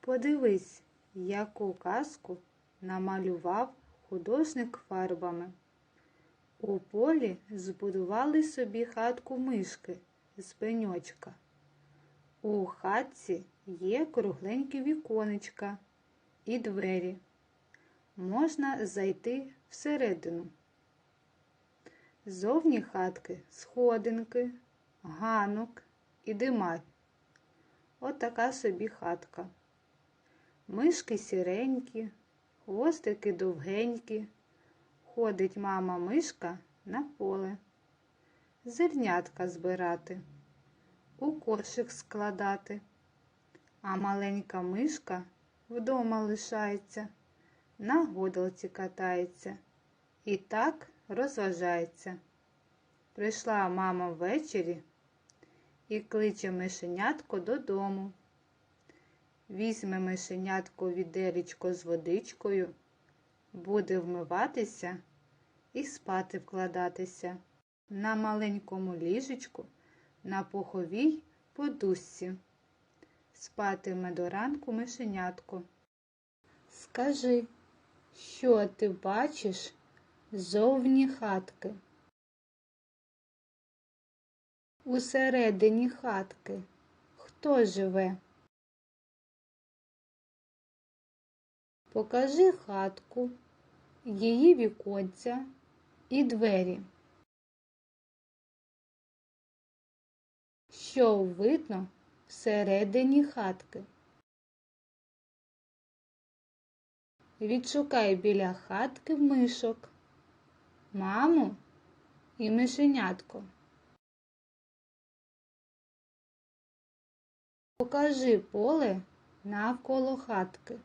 Подивись, яку казку намалював художник фарбами. У полі збудували собі хатку мишки з пеньочка. У хатці є кругленькі віконечка і двері. Можна зайти всередину. Зовні хатки сходинки, ганок і димар. Отака собі хатка. Мишки сіренькі, хвостики довгенькі. Ходить мама мишка на поле. Зернятка збирати, у кошик складати. А маленька мишка вдома лишається, на гойдалці катається і так розважається. Прийшла мама ввечері і кличе мишенятко додому. Візьме мишенятко відеречко з водичкою, буде вмиватися і спати вкладатися на маленькому ліжечку на пуховій подушці. Спатиме до ранку мишенятко. Скажи, що ти бачиш зовні хатки? Усередині хатки хто живе? Покажи хатку, її віконця і двері. Що видно всередині хатки? Відшукай біля хатки мишок, маму і мишенятко. Покажи поле навколо хатки.